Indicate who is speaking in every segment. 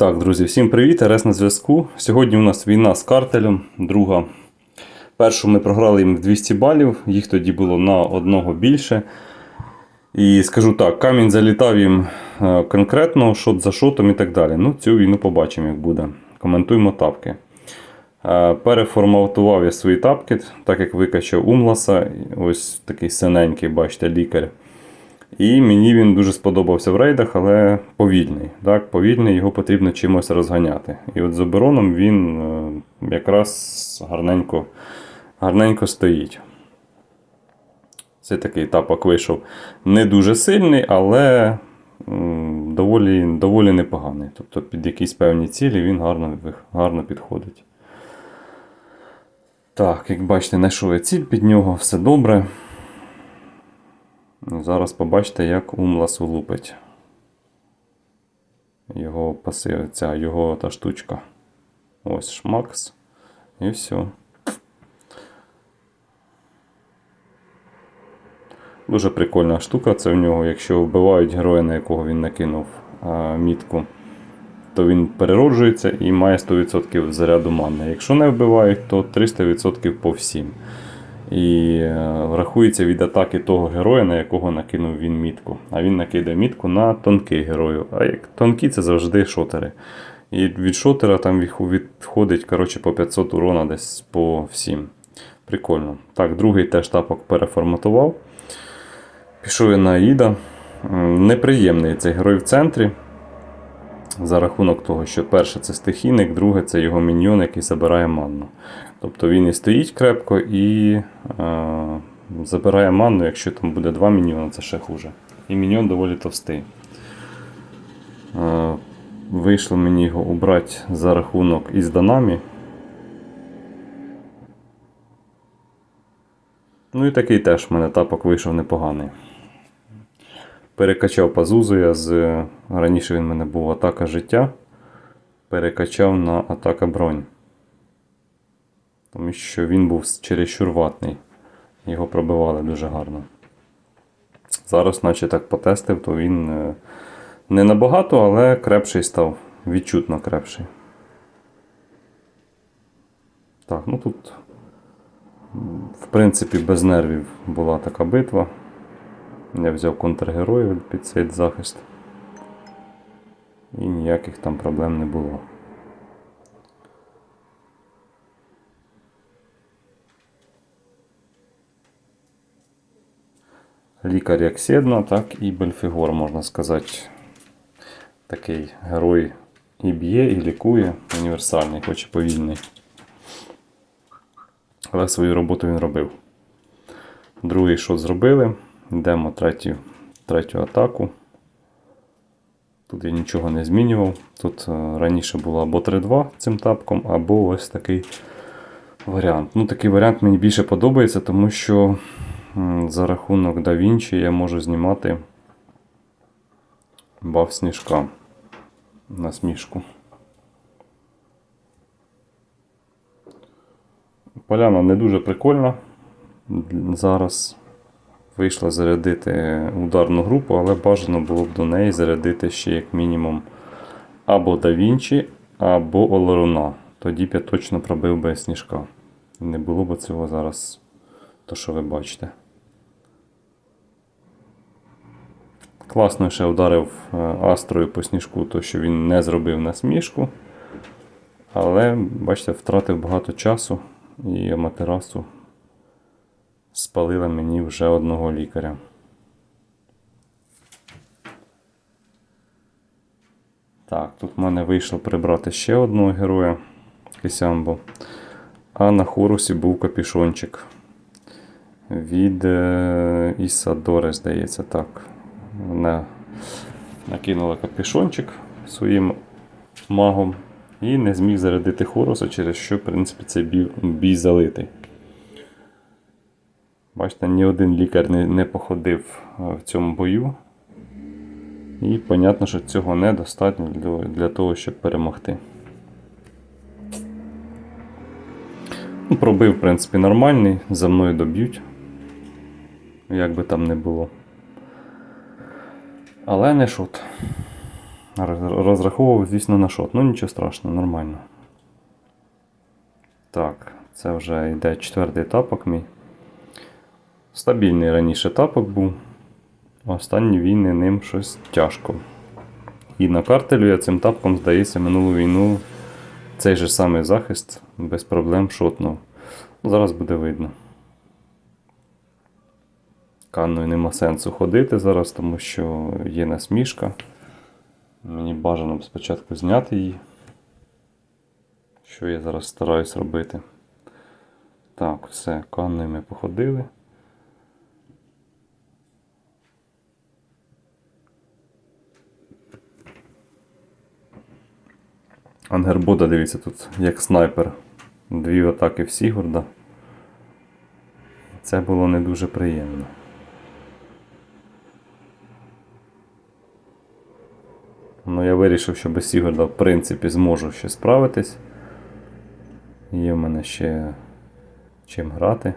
Speaker 1: Так, друзі, всім привіт! Рес на зв'язку. Сьогодні у нас війна з картелем. Друга. Першу ми програли їм в 200 балів, їх тоді було на одного більше. І скажу так, камінь залітав їм е, конкретно, шот за шотом і так далі. Ну, цю війну побачимо, як буде. Коментуємо тапки. Е, Переформатував я свої тапки, так як викачав Умласа. Ось такий синенький, бачите, лікар. І мені він дуже сподобався в рейдах, але повільний. Так, Повільний, його потрібно чимось розганяти. І от з обероном він е, якраз гарненько, гарненько стоїть. Цей такий тапок вийшов не дуже сильний, але доволі, доволі непоганий. Тобто під якісь певні цілі він гарно, гарно підходить. Так, як бачите, знайшов я ціль під нього, все добре. Зараз побачите, як Умлас лупить. Його пасив, ця його та штучка. Ось шмакс. І все. Дуже прикольна штука. Це в нього, якщо вбивають героя, на якого він накинув мітку, то він перероджується і має 100% заряду мани. Якщо не вбивають, то 300% по всім. І е, рахується від атаки того героя, на якого накинув він мітку. А він накидає мітку на тонкий герою. А як тонкі це завжди шотери. І від шотера там відходить коротше, по 500 урона десь по всім. Прикольно. Так, другий теж тапок переформатував. Пішов я на Аїда. Неприємний цей герой в центрі. За рахунок того, що перше це стихійник, друге це його міньйон, який забирає манну. Тобто він і стоїть крепко і е, забирає манну, якщо там буде два міньйона, це ще хуже. І міньйон доволі товстий. Е, вийшло мені його убрати за рахунок із Данамі. Ну і такий теж в мене тапок вийшов непоганий. Перекачав пазузу я з. Раніше він в мене був атака життя. Перекачав на атака бронь. Тому що він був чересчур ватний. Його пробивали дуже гарно. Зараз, наче так потестив, то він е, не набагато, але крепший став. Відчутно крепший. Так, ну тут, в принципі, без нервів була така битва. Я взяв контргероїв під цей захист. І ніяких там проблем не було. Лікар як Седна, так і Бельфігор, можна сказати. Такий герой і б'є, і лікує, універсальний, хоч і повільний. Але свою роботу він робив. Другий шот зробили. Йдемо третю, третю атаку. Тут я нічого не змінював. Тут е, раніше було або 3-2 цим тапком, або ось такий варіант. Ну, Такий варіант мені більше подобається, тому що за рахунок DaVinci я можу знімати баф сніжка на смішку. Поляна не дуже прикольна. Зараз вийшла зарядити ударну групу, але бажано було б до неї зарядити ще як мінімум або DaVinci, або Олеруна. Тоді б я точно пробив би сніжка. Не було б цього зараз, то що ви бачите. Класно ще ударив е, Астрою по сніжку, то що він не зробив на смішку. Але, бачите, втратив багато часу і Аматерасу спалила мені вже одного лікаря. Так, тут в мене вийшло прибрати ще одного героя Кисямбо. А на хорусі був капішончик. Від е, Ісадори, здається, так. Вона накинула капішончик своїм магом і не зміг зарядити хоруса, через що, в принципі, цей бій, бій залитий. Бачите, ні один лікар не, не походив в цьому бою. І понятно, що цього недостатньо для, для того, щоб перемогти. Ну, Пробив, в принципі, нормальний, за мною доб'ють. Як би там не було. Але не шут. Розраховував, звісно, на шот. Ну нічого страшного, нормально. Так, це вже йде четвертий тапок мій. Стабільний раніше тапок був. Останні війни ним щось тяжко. І на картелю я цим тапком, здається, минулу війну цей же самий захист без проблем шотнув. Ну, Зараз буде видно. Канною нема сенсу ходити зараз, тому що є насмішка. Мені бажано спочатку зняти її. Що я зараз стараюсь робити. Так, все, канною ми походили. Ангербода, дивіться, тут як снайпер. Дві атаки в Сігурда. Це було не дуже приємно. Ну, я вирішив, що без Сігурда, в принципі, зможу ще справитись. Є в мене ще чим грати.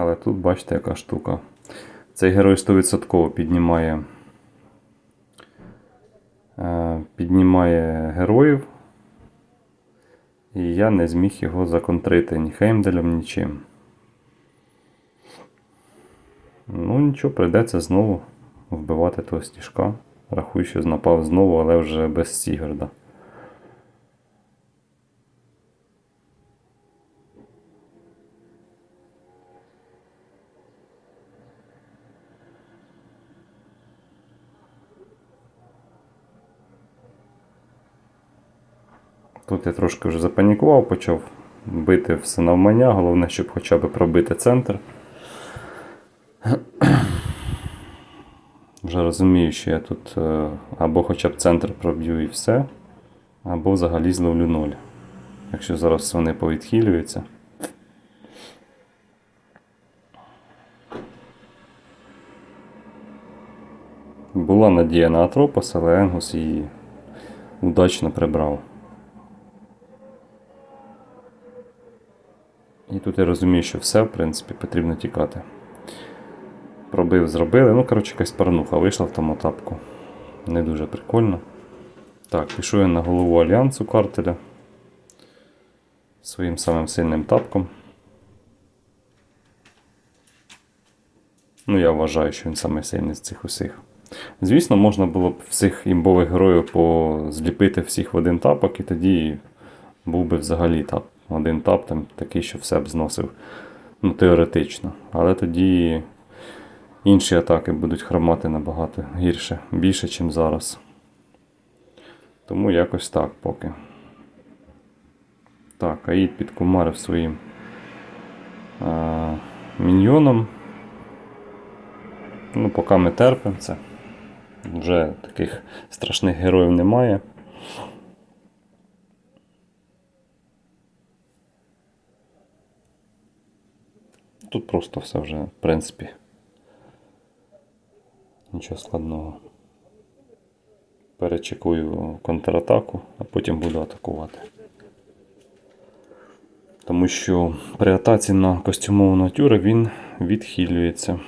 Speaker 1: Але тут бачите, яка штука. Цей герой 100% піднімає, е, піднімає героїв. І я не зміг його законтрити ні Хеймделем, нічим. Ну, нічого, прийдеться знову вбивати того стіжка. Рахую, що напав знову, але вже без Сігерда. Тут я трошки вже запанікував, почав бити все навмання. Головне, щоб хоча б пробити центр. Вже розумію, що я тут е, або хоча б центр проб'ю і все, або взагалі зловлю ноль. Якщо зараз вони повідхилюються. Була надія на Атропос, але Енгус її удачно прибрав. І тут я розумію, що все, в принципі, потрібно тікати. Пробив, зробили. Ну, коротше, якась парнуха вийшла в тому тапку. Не дуже прикольно. Так, пішов я на голову альянсу картеля. Своїм самим сильним тапком. Ну, я вважаю, що він самий сильний з цих усіх. Звісно, можна було б всіх імбових героїв позліпити всіх в один тапок, і тоді був би взагалі тап. Один тап там такий, що все б зносив. Ну, теоретично. Але тоді інші атаки будуть хромати набагато гірше, більше, ніж зараз. Тому якось так поки. Так, Аїд підкумарив своїм а, міньйоном. Ну, поки ми терпимо це. Вже таких страшних героїв немає. Тут просто все вже, в принципі. Нічого складного. Перечекую контратаку, а потім буду атакувати. Тому що при атаці на костюмову натюру він відхилюється.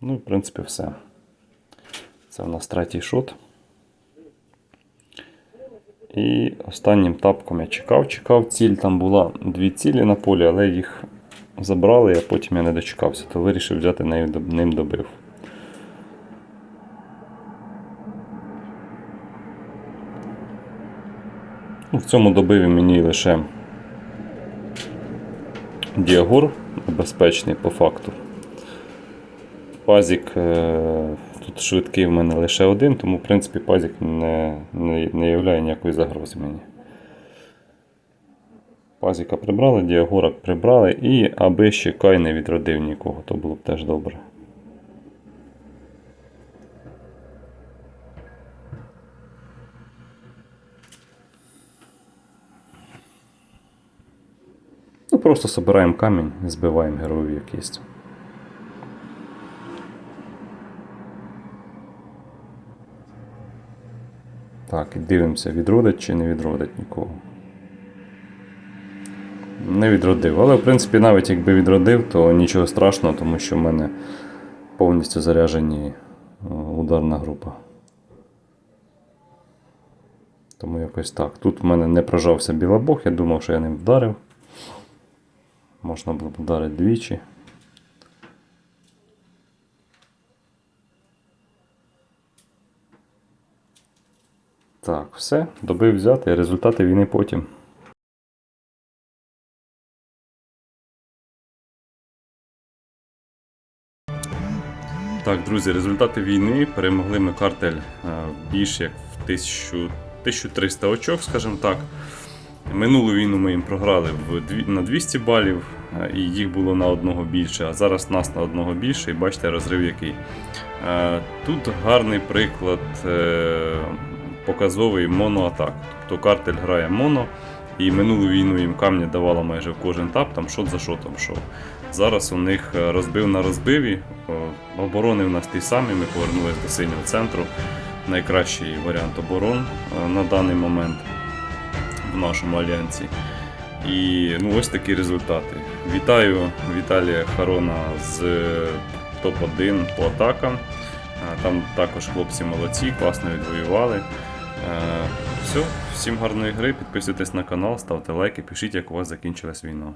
Speaker 1: Ну, і, в принципі, все. Це у нас третій шот. І останнім тапком я чекав, чекав ціль. Там була дві цілі на полі, але їх забрали, а потім я не дочекався, то вирішив взяти нею, ним добив. Ну, В цьому добиві мені лише Діагор безпечний по факту. Пазік е, тут швидкий в мене лише один, тому в принципі пазік не не, не являє ніякої загрози мені. Пазіка прибрали, діагорак прибрали і аби ще кай не відродив нікого, то було б теж добре. Ну, Просто собираємо камінь, збиваємо героїв як. Так, і дивимося, відродить чи не відродить нікого. Не відродив. Але в принципі навіть якби відродив, то нічого страшного, тому що в мене повністю заряжені е, ударна група. Тому якось так. Тут в мене не прожався білобог, я думав, що я ним вдарив. Можна було б вдарити двічі. Так, все, добив взяти, результати війни потім. Так, друзі, результати війни перемогли ми картель е, більш як в 1000, 1300 очок, скажімо так. Минулу війну ми їм програли на 200 балів, е, і їх було на одного більше, а зараз нас на одного більше, і бачите розрив який. Е, Тут гарний приклад показовий моноатак. Тобто картель грає моно, і минулу війну їм камні давало майже в кожен тап, там шот за шотом шов. Зараз у них е, розбив на розбиві. Оборони у нас ті самі, ми повернулися до синього центру. Найкращий варіант оборон е, на даний момент в нашому альянсі. І ну, ось такі результати. Вітаю Віталія Харона з топ-1 по атакам. Е, Там також хлопці молодці, класно відвоювали. Е, Все, всім гарної гри, підписуйтесь на канал, ставте лайки, пишіть, як у вас закінчилась війна.